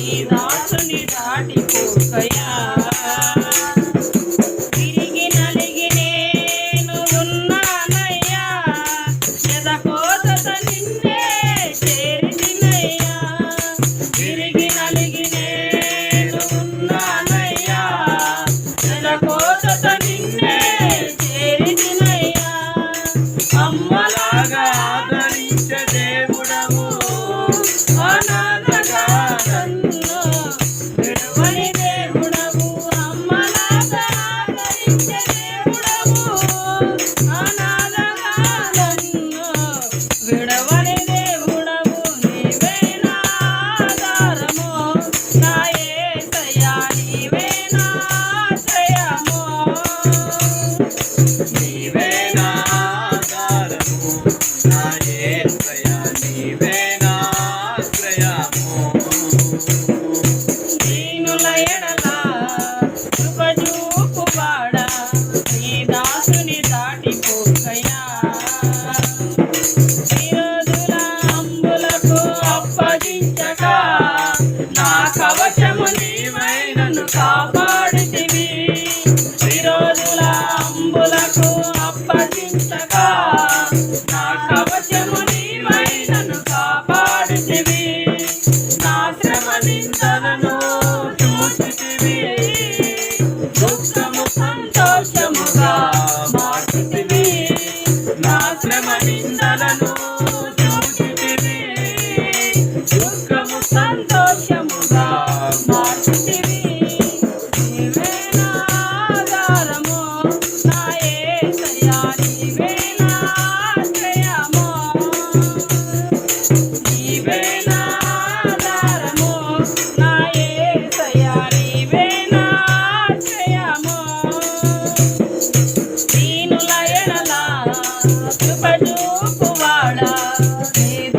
ఈ దాసుని దాటిపోకయా తిరిగి నలిగి నేను ఉన్నానయ్యా. ఎదకోసత నిన్నే చేరినయ్యా చేరినయ్యా అమ్మలాగా ఆదరించ దేవుడము అనా ನೀವೇನಾ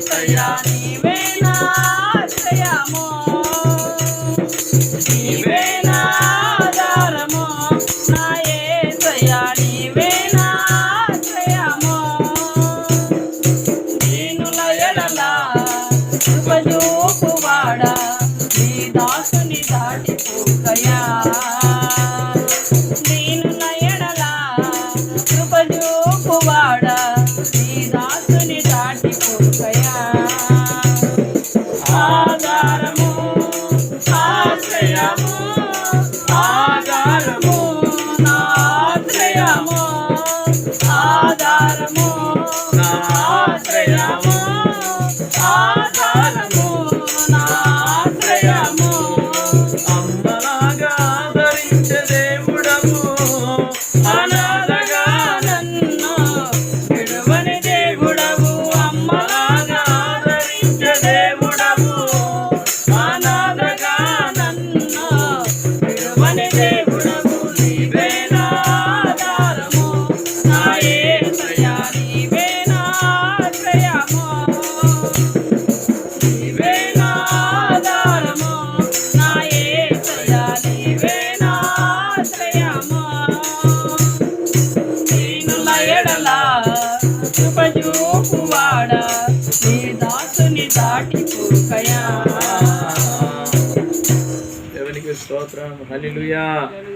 ఏసయ్యా నీవే నా ఆశ్రయము నీవే నా ఆధారము? నా ఏసయ్యా నీవే నా ఆశ్రయము దీనుల ఎడల కృప చూపువాడా? నీ దాసుని దాటిపోకయా ఆశ్రయము అమ్మలాగా ఆదరించే దేవుడము గొప్పవాడా నీ దాసుని దాటిపోకయా దేవునికి స్తోత్రం. హలిలుయా